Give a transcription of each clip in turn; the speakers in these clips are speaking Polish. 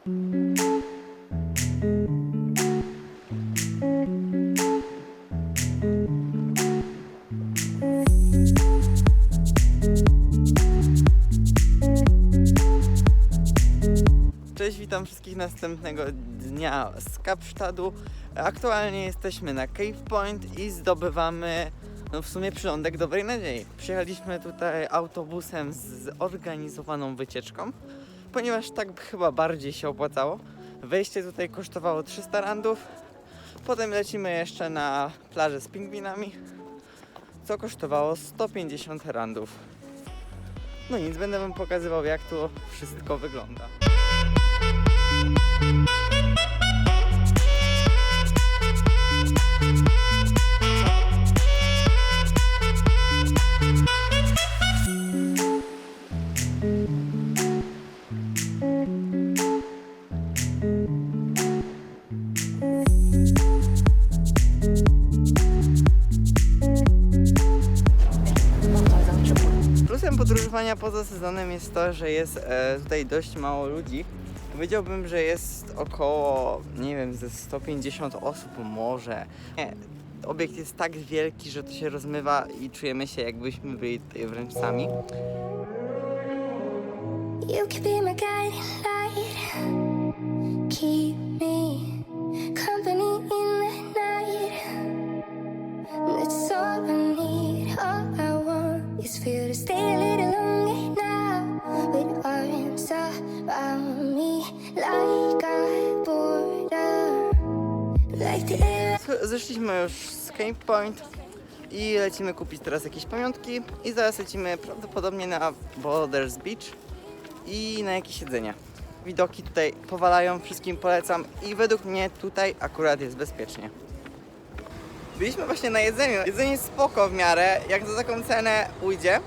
Cześć, witam wszystkich następnego dnia z Kapsztadu. Aktualnie jesteśmy na Cave Point i zdobywamy no w sumie przylądek Dobrej Nadziei. Przyjechaliśmy tutaj autobusem z zorganizowaną wycieczką, ponieważ tak chyba bardziej się opłacało. Wejście tutaj kosztowało 300 randów, potem lecimy jeszcze na plażę z pingwinami, co kosztowało 150 randów. No nic, będę wam pokazywał jak tu wszystko wygląda. Podróżowania poza sezonem jest to, że jest e, tutaj dość mało ludzi. Powiedziałbym, że jest około, nie wiem, ze 150 osób może. Nie, obiekt jest tak wielki, że to się rozmywa i czujemy się jakbyśmy byli tutaj wręcz sami. You be my light. Zeszliśmy już z Cape Point i lecimy kupić teraz jakieś pamiątki i zaraz lecimy prawdopodobnie na Boulders Beach i na jakieś jedzenie. Widoki tutaj powalają, wszystkim polecam i według mnie tutaj akurat jest bezpiecznie. Byliśmy właśnie na jedzeniu. Jedzenie jest spoko w miarę, jak za taką cenę ujdzie.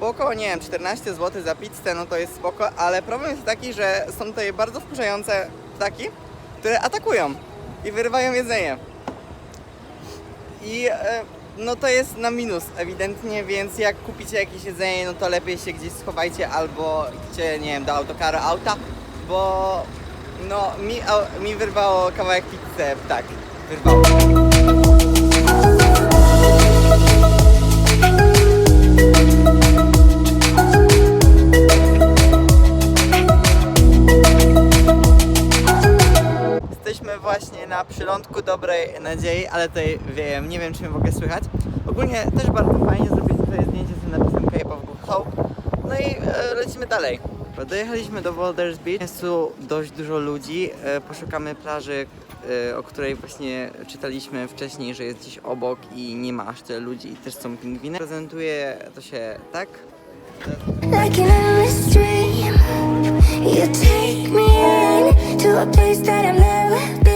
Po około, nie wiem, 14 zł za pizzę, no to jest spoko, ale problem jest taki, że są tutaj bardzo wkurzające ptaki, które atakują i wyrywają jedzenie. I e, no to jest na minus ewidentnie, więc jak kupicie jakieś jedzenie, no to lepiej się gdzieś schowajcie albo idźcie, nie wiem, do autokaru auta, bo no mi, mi wyrwało kawałek pizzy, tak, wyrwało. Właśnie na przylądku Dobrej Nadziei, ale tutaj wiem, nie wiem czy mnie w ogóle słychać. Ogólnie też bardzo fajnie zrobić sobie zdjęcie z tym napisem Cape of Good Hope. No i e, lecimy dalej. Dojechaliśmy do Boulders Beach. Jest tu dość dużo ludzi. E, poszukamy plaży, e, o której właśnie czytaliśmy wcześniej, że jest gdzieś obok i nie ma aż tyle ludzi i też są pingwiny. Prezentuje to się tak. Like an endless dream, you take me in to a place that I've never been.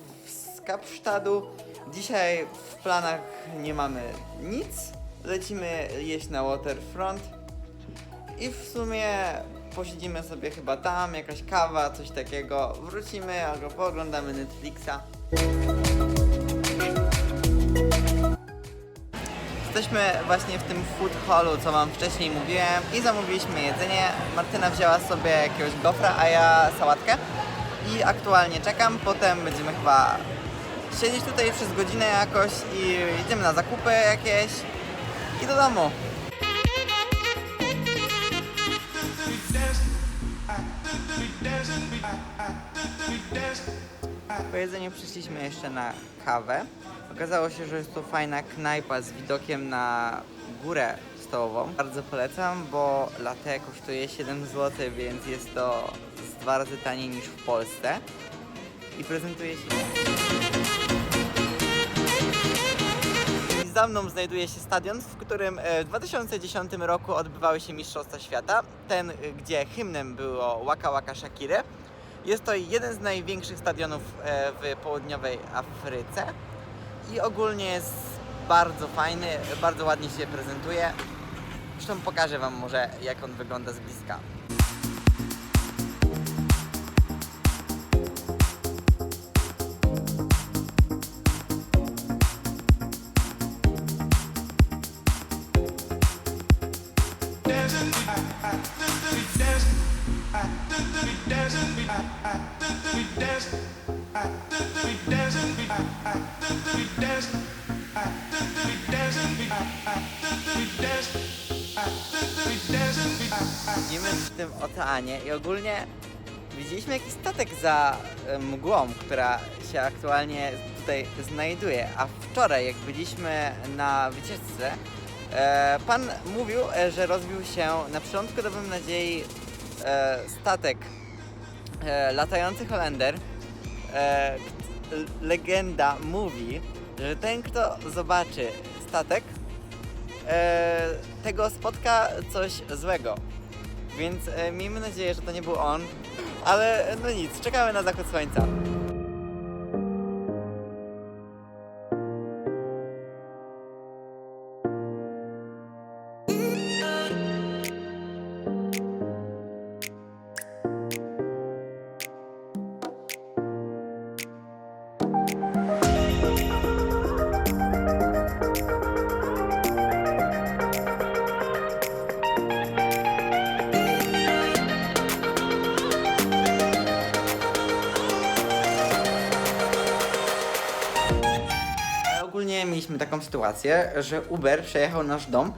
Kapsztadu. Dzisiaj w planach nie mamy nic. Lecimy jeść na waterfront i w sumie posiedzimy sobie chyba tam, jakaś kawa, coś takiego. Wrócimy albo pooglądamy Netflixa. Jesteśmy właśnie w tym food hallu, co wam wcześniej mówiłem i zamówiliśmy jedzenie. Martyna wzięła sobie jakiegoś gofra, a ja sałatkę. I aktualnie czekam, potem będziemy chyba siedzieć tutaj przez godzinę jakoś i idziemy na zakupy jakieś i do domu. Po jedzeniu przyszliśmy jeszcze na kawę. Okazało się, że jest to fajna knajpa z widokiem na górę stołową. Bardzo polecam, bo latte kosztuje 7 zł, więc jest to z dwa razy taniej niż w Polsce. I prezentuje się... Za mną znajduje się stadion, w którym e, w 2010 roku odbywały się Mistrzostwa Świata. Ten, e, gdzie hymnem było Waka Waka Shakiry. Jest to jeden z największych stadionów e, w południowej Afryce i ogólnie jest bardzo fajny, bardzo ładnie się prezentuje. Zresztą pokażę Wam może jak on wygląda z bliska. Oceanie i ogólnie widzieliśmy jakiś statek za e, mgłą, która się aktualnie tutaj znajduje. A wczoraj, jak byliśmy na wycieczce, e, pan mówił, e, że rozbił się na przylądku Dobrym Nadziei statek latający Holender. Legenda mówi, że ten, kto zobaczy statek, tego spotka coś złego. Więc e, miejmy nadzieję, że to nie był on. Ale no nic, czekamy na zachód słońca. Mieliśmy taką sytuację, że Uber przejechał nasz dom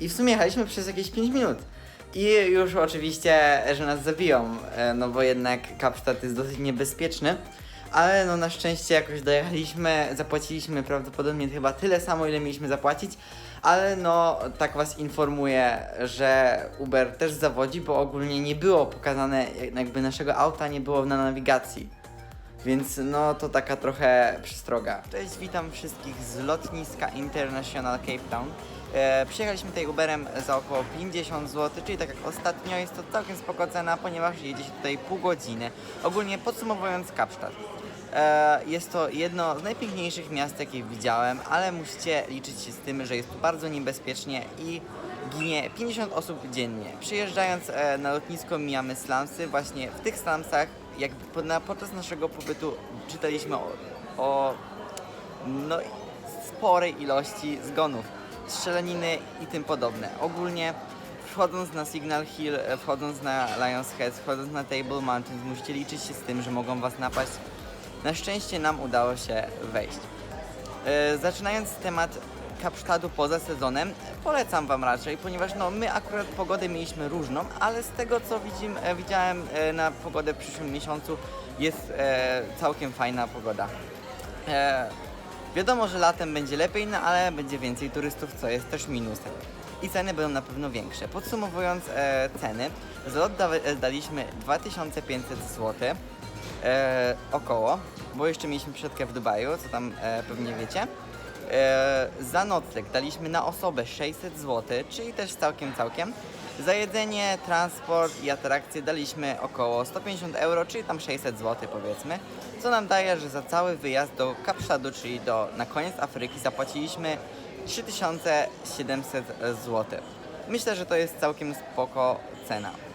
i w sumie jechaliśmy przez jakieś 5 minut. I już oczywiście, że nas zabiją, e, no bo jednak Kapsztad jest dosyć niebezpieczny. Ale no na szczęście jakoś dojechaliśmy, zapłaciliśmy prawdopodobnie chyba tyle samo, ile mieliśmy zapłacić. Ale no tak was informuję, że Uber też zawodzi, bo ogólnie nie było pokazane, jakby naszego auta nie było na nawigacji. Więc no to taka trochę przestroga. Cześć, witam wszystkich z lotniska International Cape Town. E, przyjechaliśmy tutaj Uberem za około 50 zł, czyli tak jak ostatnio jest to całkiem spoko cena, ponieważ jedzie się tutaj pół godziny. Ogólnie podsumowując Kapsztad. E, jest to jedno z najpiękniejszych miast, jakie widziałem, ale musicie liczyć się z tym, że jest tu bardzo niebezpiecznie i ginie 50 osób dziennie. Przyjeżdżając e, na lotnisko mijamy slumsy, właśnie w tych slumsach po- na, podczas naszego pobytu czytaliśmy o, o no, sporej ilości zgonów, strzelaniny i tym podobne. Ogólnie wchodząc na Signal Hill, e, wchodząc na Lions Head, wchodząc na Table Mountains, musicie liczyć się z tym, że mogą was napaść. Na szczęście nam udało się wejść. E, Zaczynając temat Kapsztadu poza sezonem, polecam Wam raczej, ponieważ no, my akurat pogodę mieliśmy różną, ale z tego co e, widziałem e, na pogodę w przyszłym miesiącu jest e, całkiem fajna pogoda. E, wiadomo, że latem będzie lepiej, no ale będzie więcej turystów, co jest też minusem. I ceny będą na pewno większe. Podsumowując e, ceny, za lot e, daliśmy 2500 zł e, około, bo jeszcze mieliśmy przodkę w Dubaju, co tam e, pewnie wiecie. E, za nocleg daliśmy na osobę 600 zł, czyli też całkiem całkiem. Za jedzenie, transport i atrakcje daliśmy około 150 euro, czyli tam 600 zł powiedzmy, co nam daje, że za cały wyjazd do Kapsztadu, czyli do, na koniec Afryki zapłaciliśmy 3700 zł. Myślę, że to jest całkiem spoko cena.